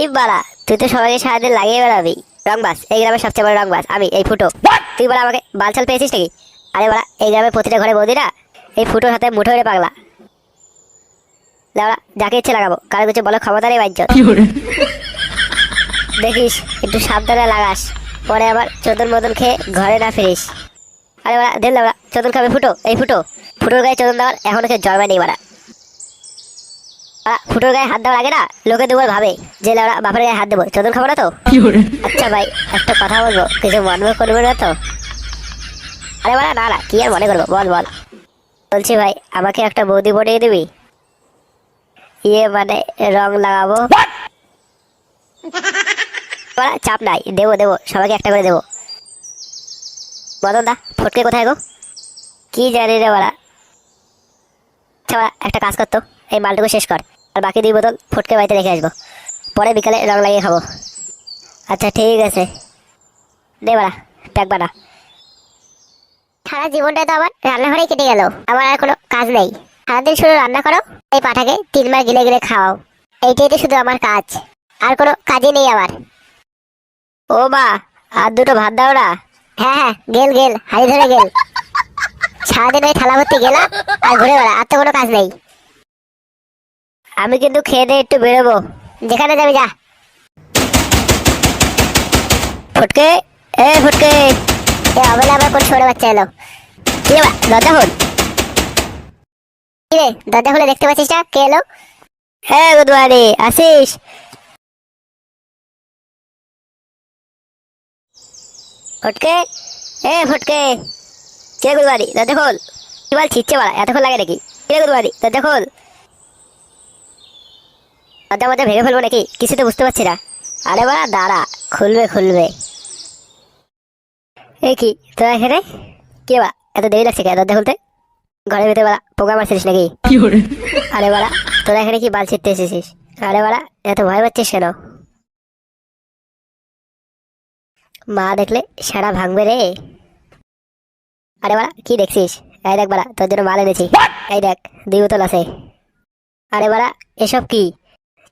এই বাড়া তুই তো সবাইকে সারাদিন লাগিয়ে বেড়াবি। রংবাস এই গ্রামের সবচেয়ে বড় রংবাস আমি এই ফুটো। তুই বলা আমাকে বালছাল পেয়েছিস নাকি? আরে বাড়া এই গ্রামের প্রতিটা ঘরে বৌদিরা এই ফুটোর হাতে মুঠো হয়ে পাগলা। দাঁড়া যাকে ইচ্ছে লাগাবো কারও কিছু বলো ক্ষমতা নেই বাজ্য দেখিস একটু সাবধানে লাগাস পরে আবার চোদন মদন খেয়ে ঘরে না ফিরিস। আরে বাড়া দেন লাউড়া চোদন খাবে ফুটো এই ফুটো। ফুটোর গায়ে চোদন দেওয়ার এখনও কেউ জন্মে নেই বাড়া, ফুটোর গায়ে হাত দেওয়ার আগে না? লোকে দুবার ভাবে যে লাউড়া বাপের গায়ে হাত দেবো। চোদন খাব না তো? আচ্ছা ভাই একটা কথা বলব। কিছু মনে করবে না তো? আরে বলা না না কি আর মনে করব? বল বল। বলছি ভাই আমাকে একটা বৌদি পটিয়ে দিবি? ইয়ে মানে রং লাগাবো। চাপ নাই দেবো দেবো সবাইকে একটা করে দেবো। মদন দা ফটকে কোথায় গো? কি জানি রে বাড়া। আচ্ছা একটা কাজ করতো এই মালটুকু শেষ কর। আর বাকি দুই বোতল ফটকে বাড়িতে রেখে আসব। পরে বিকালে রং লাগিয়ে খাব। আচ্ছা ঠিক আছে। দে বাড়া প্যাক বানা সারা জীবনটা তো আমার রান্নাঘরেই কেটে গেল। আমার আর কোনো কাজ নেই। সারাদিন শুধু রান্না করো, এই পাঠাকে তিনবার গিলে গিলে খাওয়াও। এইটাই তো শুধু আমার কাজ। আর কোনো কাজই নেই আমার। ও মা, আর দুটো ভাত দাও না। হ্যাঁ হ্যাঁ গেল গেল, হাড়ি ধরে গেল। সারাদিন ওই থালা ভর্তি গেলাম আর ঘুরে বেড়া আর তো কোনো কাজ নেই। আমি কিন্তু খেয়ে দিয়ে একটু বেরোবো। যেখানে যাবি যা। ফুটকে, এ ফুটকে। এ অবেলা আবার কোন ছোট বাচ্চা এলো। কি রে দরজা খোল। রে, দরজা খুলে দেখতে পাচ্ছিস না? কে এলো? হ্যাঁ গুদওয়ারি আসিস? ফুটকে, এ ফুটকে। কে গুদওয়ারি দরজা খোল। কি বল ছিচ্ছে বাড়া এতক্ষণ লাগে নাকি? কে গুদওয়ারি দরজা খোল। দরজা মধ্যে ভেঙে ফেলব নাকি? কিছু তো বুঝতে পারছি না। আরে বাড়া দাঁড়া খুলবে খুলবে। এই কি তোরা এখানে? কে বা এত দেরি লাগছে কেন দরজা খুলতে? ঘরের ভিতরে বাড়া পোকা মারছিস নাকি? আরে বাড়া তোরা এখানে কি বাল ছিটতে এসেছিস? আরে বাড়া এত ভয় পাচ্ছিস কেন? মা দেখলে সারা ভাঙবে রে। আরে বাড়া কি দেখছিস? এই দেখ বাড়া তোর জন্য মাল এনেছি। এই দেখ দুই বোতল আছে। আরে বাড়া এসব কি?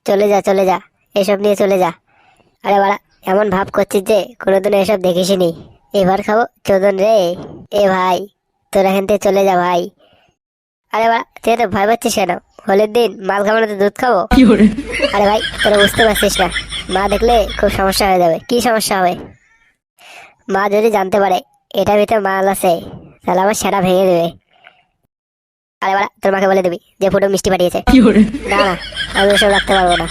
চলে যা চলে যা এসব নিয়ে চলে যা। আরে বাড়া এমন ভাব করছিস যে কোনোদিনও এসব দেখিসনি। এবার খাব চোদন রে। এ ভাই তোর এখান থেকে চলে যা ভাই। আরে বাড়া তুই তো ভয় পাচ্ছিস কেন? হোলির দিন মাল খাব না তো দুধ খাব আরে ভাই তোরা বুঝতে পারছিস না। মা দেখলে খুব সমস্যা হয়ে যাবে। কি সমস্যা হবে? মা যদি জানতে পারে এটা ভিতরে মাল আছে তাহলে আমার সেটা ভেঙে দেবে। আরে বাড়া তোর মাকে বলে দিবি যে ফুটো মিষ্টি পাঠিয়েছে। না না আমি ওসব রাখতে পারব না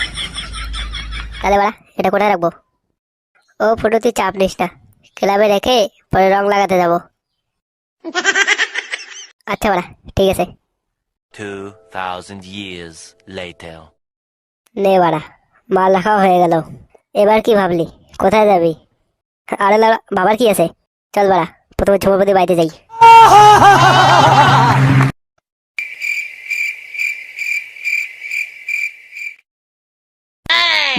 তাহলে বাড়া এটা কোথায় রাখব ও ফুটো তুই চাপ নিস না ক্লাবে রেখে পরে রং লাগাতে যাব আচ্ছা বাড়া ঠিক আছে 2,000 নে বাড়া মাল রাখাও হয়ে গেল এবার কি ভাবলি কোথায় যাবি আরে বাবার কি আছে চল বাড়া প্রথমে ঝুমপতি বাড়িতে যাই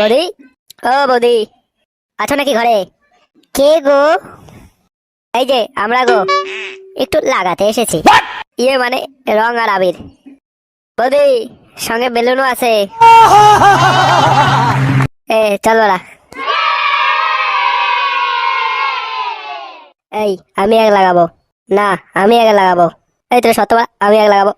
বৌদি? ও বৌদি। আছো নাকি ঘরে? কে গো? এই যে আমরা গো। একটু লাগাতে এসেছি। ইয়ে মানে রং আর আবির। বৌদি সঙ্গে বেলুনও আছে। এ চল ওরা এই আমি এক লাগাবো। না আমি এক লাগাবো। এই তো শতবার আমি এক লাগাবো।